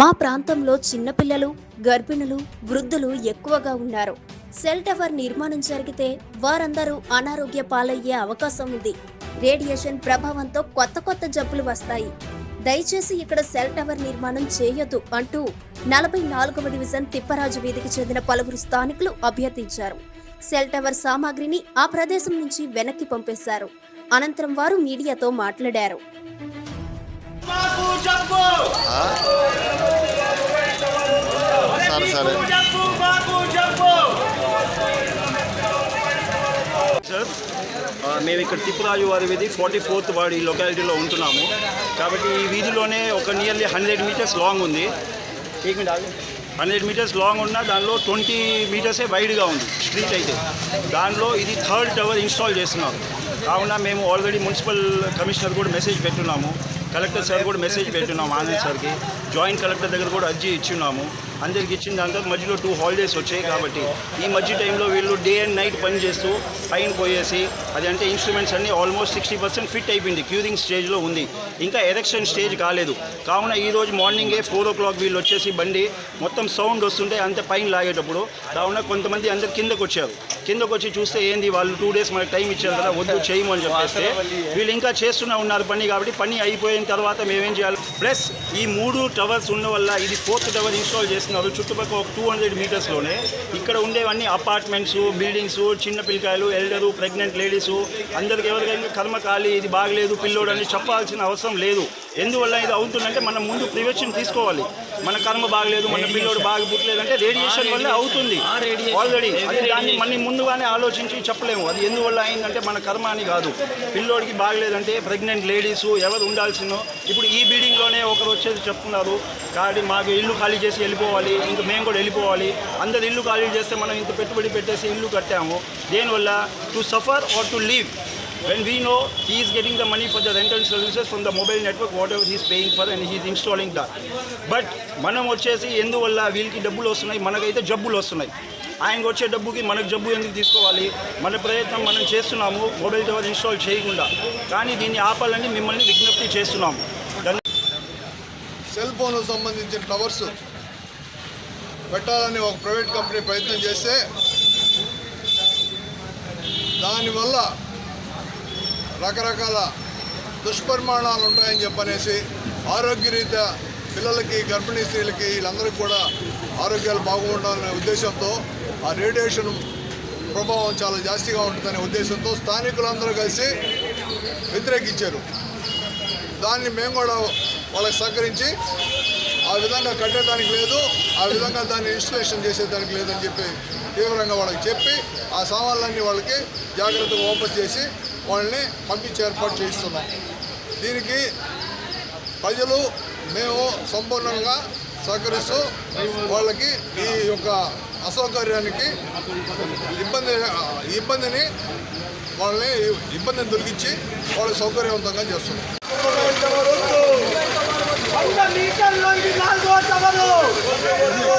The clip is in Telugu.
మా ప్రాంతంలో చిన్నపిల్లలు గర్భిణులు వృద్ధులు ఎక్కువగా ఉన్నారు. సెల్ టవర్ నిర్మాణం జరిగితే వారందరూ అనారోగ్య పాలయ్యే అవకాశం ఉంది. రేడియేషన్ ప్రభావంతో కొత్త కొత్త జబ్బులు వస్తాయి. దయచేసి ఇక్కడ సెల్ టవర్ నిర్మాణం చేయొద్దు అంటూ నలభై నాలుగవ డివిజన్ తిప్పరాజు వీధికి చెందిన పలువురు స్థానికులు అభ్యర్థించారు. సెల్ టవర్ సామాగ్రిని ఆ ప్రదేశం నుంచి వెనక్కి పంపేశారు. అనంతరం వారు మీడియాతో మాట్లాడారు. జబ్బు సరే మేము ఇక్కడ తిప్పురాజు వారి వీధి ఫార్టీ ఫోర్త్ వార్డ్ ఈ లొకాలిటీలో ఉంటున్నాము. కాబట్టి ఈ వీధిలోనే ఒక నియర్లీ హండ్రెడ్ మీటర్స్ లాంగ్ ఉంది. హండ్రెడ్ మీటర్స్ లాంగ్ ఉన్న దానిలో ట్వంటీ మీటర్సే వైడ్గా ఉంది స్ట్రీట్ అయితే. దానిలో ఇది థర్డ్ టవర్ ఇన్స్టాల్ చేస్తున్నారు. కావున మేము ఆల్రెడీ మున్సిపల్ కమిషనర్ కూడా మెసేజ్ పెట్టున్నాము. కలెక్టర్ సార్ కూడా మెసేజ్ పెట్టున్నాము ఆనంద్ సార్కి జాయింట్ కలెక్టర్ దగ్గర కూడా అర్జీ ఇచ్చున్నాము. అందరికి ఇచ్చిన దాంతో మధ్యలో టూ హాలిడేస్ వచ్చాయి కాబట్టి ఈ మధ్య టైంలో వీళ్ళు డే అండ్ నైట్ పని చేస్తూ పైన పోయేసి అది అంటే ఇన్స్ట్రుమెంట్స్ అన్నీ ఆల్మోస్ట్ సిక్స్టీ పర్సెంట్ ఫిట్ అయిపోయింది. క్యూరింగ్ స్టేజ్లో ఉంది. ఇంకా ఎరెక్షన్ స్టేజ్ కాలేదు. కావున ఈ రోజు మార్నింగే ఫోర్ ఓ క్లాక్ వీళ్ళు వచ్చేసి బండి మొత్తం సౌండ్ వస్తుంటే అంత పైన లాగేటప్పుడు కావున కొంతమంది అందరు కిందకు వచ్చారు. కిందకు వచ్చి చూస్తే ఏంది వాళ్ళు టూ డేస్ మనకి టైం ఇచ్చారు కదా వద్దు చేయము అని చెప్పేస్తే వీళ్ళు ఇంకా చేస్తూనే ఉన్నారు పని కాబట్టి పని అయిపోయిన తర్వాత మేమేం చేయాలి? ప్లస్ ఈ మూడు టవర్స్ ఉన్న వల్ల ఇది ఫోర్త్ టవర్ ఇన్స్టాల్ చేస్తున్నారు. చుట్టుపక్కల ఒక టూ హండ్రెడ్ మీటర్స్లోనే ఇక్కడ ఉండేవన్నీ అపార్ట్మెంట్స్ బిల్డింగ్స్ చిన్న పిల్లకాయలు ఎల్డరు ప్రెగ్నెంట్ లేడీస్ అందరికి ఎవరికైనా కర్మ ఖాళీ ఇది బాగలేదు పిల్లోడు అని చెప్పాల్సిన అవసరం లేదు. ఎందువల్ల ఇది అవుతుందంటే మనం ముందు ప్రివెన్షన్ తీసుకోవాలి. మన కర్మ బాగలేదు మన పిల్లోడు బాగా పుట్టలేదంటే రేడియేషన్ వల్ల అవుతుంది. ఆల్రెడీ అది దాన్ని మన ముందుగానే ఆలోచించి చెప్పలేము. అది ఎందువల్ల అయిందంటే మన కర్మ అని కాదు. పిల్లోడికి బాగలేదంటే ప్రెగ్నెంట్ లేడీస్ ఎవరు ఉండాల్సినో ఇప్పుడు ఈ బిల్డింగ్లోనే ఒకరు వచ్చేసి చెప్తున్నారు. కాబట్టి మాకు ఇల్లు ఖాళీ చేసి వెళ్ళిపోవాలి. ఇంకా మేము కూడా వెళ్ళిపోవాలి. అందరు ఇల్లు ఖాళీ చేస్తే మనం ఇంత పెట్టుబడి పెట్టేసి ఇల్లు కట్టాము. దేనివల్ల? To suffer or to leave when we know he is getting the money for the rental services from the mobile network whatever he is paying for and he is installing that. But మనం వచ్చేసి ఎందువల్ల వీళ్ళకి డబ్బులు వస్తున్నాయి? మనకైతే జబ్బులు వస్తున్నాయి. ఆయనకు వచ్చే డబ్బుకి మనకు జబ్బు ఎందుకు తీసుకోవాలి? మన ప్రయత్నం మనం చేస్తున్నాము మొబైల్ టవర్ ఇన్స్టాల్ చేయకుండా. కానీ దీన్ని ఆపాలని మిమ్మల్ని విజ్ఞప్తి చేస్తున్నాము. సెల్ ఫోన్ సంబంధించిన టవర్స్ పెట్టాలని ఒక ప్రైవేట్ కంపెనీ ప్రయత్నం చేస్తే దానివల్ల రకరకాల దుష్పరిమాణాలు ఉంటాయని చెప్పనేసి ఆరోగ్యరీత్యా పిల్లలకి గర్భిణీ స్త్రీలకి వీళ్ళందరికీ కూడా ఆరోగ్యాలు బాగుండాలనే ఉద్దేశంతో ఆ రేడియేషన్ ప్రభావం చాలా జాస్తిగా ఉంటుందనే ఉద్దేశంతో స్థానికులందరూ కలిసి వ్యతిరేకించారు. దాన్ని మేము కూడా వాళ్ళకి సహకరించి ఆ విధంగా కట్టేదానికి లేదు ఆ విధంగా దాన్ని ఇన్స్టలేషన్ చేసేదానికి లేదని చెప్పి తీవ్రంగా వాళ్ళకి చెప్పి ఆ సామాన్లన్నీ వాళ్ళకి జాగ్రత్తగా ఓపెన్ చేసి వాళ్ళని పంపించే ఏర్పాటు చేయిస్తున్నాం. దీనికి ప్రజలు మేము సంపూర్ణంగా సహకరిస్తూ వాళ్ళకి ఈ యొక్క అసౌకర్యానికి ఇబ్బంది ఇబ్బందిని వాళ్ళని ఇబ్బందిని తొలగించి వాళ్ళకి సౌకర్యవంతంగా చేస్తున్నాం. మాకు